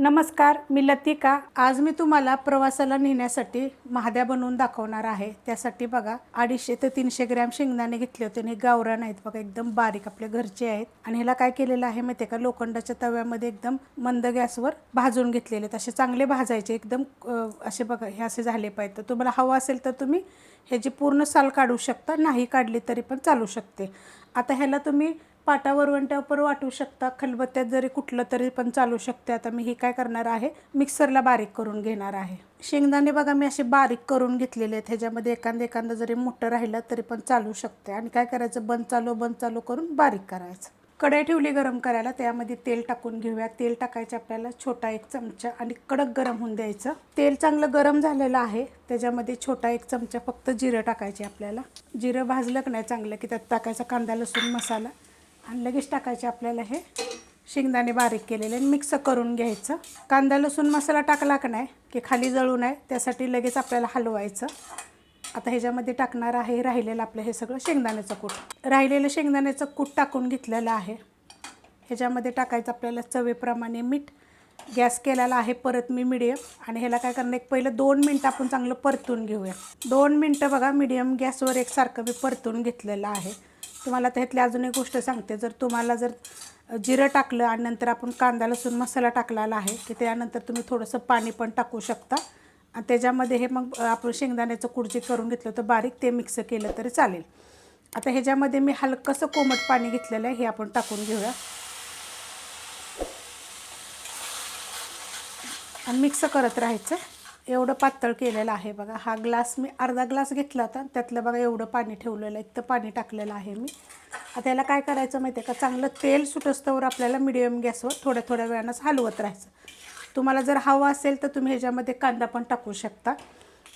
नमस्कार मी लतिका. आज मी तुम्हाला प्रवासाला नेण्यासाठी महाद्या बनवून दाखवणार आहे. त्यासाठी बघा अडीचशे ते तीनशे ग्रॅम शेंगदाणे घेतले होते आणि गावरान आहेत बघा एकदम बारीक आपल्या घरचे आहेत. आणि ह्याला काय केलेलं आहे माहिती आहे का? लोखंडाच्या तव्यामध्ये एकदम मंद गॅसवर भाजून घेतलेले आहेत. असे चांगले भाजायचे एकदम असे बघा हे असे झाले पाहिजे तर तुम्हाला हवं असेल तर तुम्ही ह्याची पूर्ण साल काढू शकता. नाही काढली तरी पण चालू शकते. आता ह्याला तुम्ही पाटावर वंट्यावर वाटू शकता खलबत्त्यात जरी कुठलं तरी पण चालू शकते. आता मी हे काय करणार आहे? मिक्सरला बारीक करून घेणार आहे. शेंगदाणे बघा मी असे बारीक करून घेतलेले आहेत. ह्याच्यामध्ये एखादं एखादं जरी मोठं राहिलं तरी पण चालू शकते. आणि काय करायचं? बंद चालू बंद चालू करून बारीक करायचं. कढई ठेवली गरम करायला त्यामध्ये तेल टाकून घेऊया. तेल टाकायचं आपल्याला छोटा एक चमचा आणि कडक गरम होऊन द्यायचं. तेल चांगलं गरम झालेलं आहे. त्याच्यामध्ये छोटा एक चमचा फक्त जिरं टाकायचे आपल्याला. जिरं भाजलं की नाही चांगलं की त्यात टाकायचा कांदा लसूण मसाला. आणि लगेच टाकायचे आपल्याला हे शेंगदाणे बारीक केलेले आणि मिक्स करून घ्यायचं. कांदा लसूण मसाला टाकला का नाही की खाली जळू नये त्यासाठी लगेच आपल्याला हलवायचं. आता ह्याच्यामध्ये टाकणार आहे राहिलेलं आपलं हे सगळं शेंगदाण्याचं कूट. राहिलेलं शेंगदाण्याचं कूट टाकून घेतलेलं आहे. ह्याच्यामध्ये टाकायचं आपल्याला चवेप्रमाणे मीठ. गॅस केलेला आहे परत मी मिडियम. आणि ह्याला काय करणार एक पहिलं दोन मिनटं आपण चांगलं परतून घेऊया. दोन मिनटं बघा मिडियम गॅसवर एकसारखं मी परतून घेतलेलं आहे. तुम्हाला त्यातली अजून एक गोष्ट सांगते. जर तुम्हाला जर जिरं टाकलं आणि नंतर आपण कांदा लसूण मसाला टाकलेला आहे की त्यानंतर तुम्ही थोडंसं पाणी पण टाकू शकता. आणि त्याच्यामध्ये हे मग आपण शेंगदाण्याचं कुडजी करून घेतलं तर बारीक ते मिक्स केलं तरी चालेल. आता ह्याच्यामध्ये मी हलकंसं कोमट पाणी घेतलेलं आहे हे आपण टाकून घेऊया. आणि मिक्स करत राहायचं. एवढं पातळ केलेलं आहे बघा. हा ग्लास मी अर्धा ग्लास घेतला होता. त्यातलं बघा एवढं पाणी ठेवलेलं आहे. तर पाणी टाकलेलं आहे मी. आता याला काय करायचं माहिती आहे का? चांगलं तेल सुटस्तवर आपल्याला मिडियम गॅसवर थोड्या थोड्या वेळानं हलवत राहायचं. तुम्हाला जर हवं असेल तर तुम्ही ह्याच्यामध्ये कांदा पण टाकू शकता.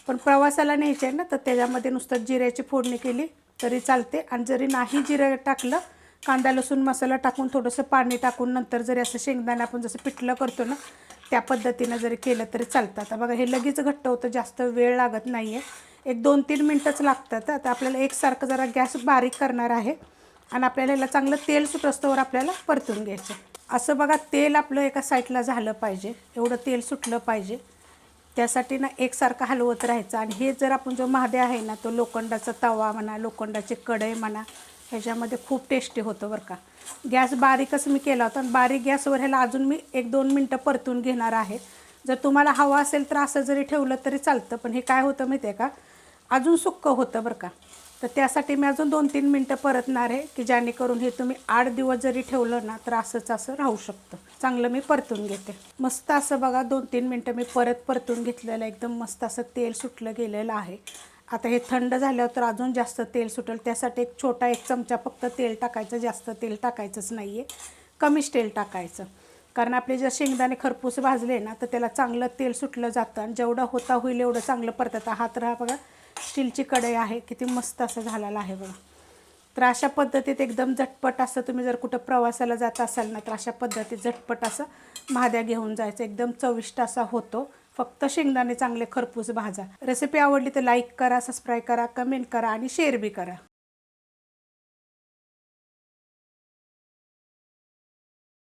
पण प्रवासाला न्यायचे आहे ना तर त्याच्यामध्ये नुसतं जिऱ्याची फोडणी केली तरी चालते. आणि जरी नाही जिरं टाकलं कांदा लसूण मसाला टाकून थोडंसं पाणी टाकून नंतर जरी असं शेंगदाणा आपण जसं पिठलं करतो ना त्या पद्धतीनं जरी केलं तरी चालतं. आता बघा हे लगेच घट्ट होतं जास्त वेळ लागत नाही आहे एक दोन तीन मिनटंच लागतात. आता आपल्याला एकसारखं जरा गॅस बारीक करणार आहे आणि आपल्याला ह्याला चांगलं तेल सुटस्तोवर आपल्याला परतून घ्यायचं. असं बघा तेल आपलं एका साईडला झालं पाहिजे. एवढं तेल सुटलं पाहिजे. त्यासाठी ना एकसारखं हलवत राहायचं. आणि हे जर आपण जो महादे आहे ना तो लोखंडाचा तवा म्हणा लोखंडाची कढई म्हणा ह्याच्यामध्ये खूप टेस्टी होतं बरं का. गॅस बारीकच मी केला होता आणि बारीक गॅसवर ह्याला अजून मी एक दोन मिनटं परतून घेणार आहे. जर तुम्हाला हवं असेल तर असं जरी ठेवलं तरी चालतं पण हे काय होतं माहिती आहे का? अजून सुक्कं होतं बरं का. तर त्यासाठी मी अजून दोन तीन मिनटं परतणार आहे की जेणेकरून हे तुम्ही आठ दिवस जरी ठेवलं ना तर असंच असं राहू शकतं. चांगलं मी परतून घेते. मस्त असं बघा दोन तीन मिनटं मी परत परतून घेतलेलं एकदम मस्त असं तेल सुटलं गेलेलं आहे. आता हे थंड झाल्यावर तर अजून जास्त तेल सुटेल. त्यासाठी एक छोटा एक चमचा फक्त तेल टाकायचं जास्त तेल टाकायचंच नाही आहे कमीच तेल टाकायचं. कारण आपले जर शेंगदाणे खरपूस भाजले ना तर त्याला चांगलं तेल सुटलं जातं आणि जेवढं होता होईल एवढं चांगलं परततं. हात राहा बघा स्टीलची कढई आहे. किती मस्त असं झालेलं आहे बघा. तर अशा पद्धतीत एकदम झटपट असं तुम्ही जर कुठं प्रवासाला जात असाल ना तर अशा पद्धतीत झटपट असं महाद्या घेऊन जायचं. एकदम चविष्ट असा होतो. फक्त शेंगदाणे चांगले खरपूस भाजा. रेसिपी आवडली तर लाईक करा सबस्क्राईब करा कमेंट करा आणि शेअर बी करा.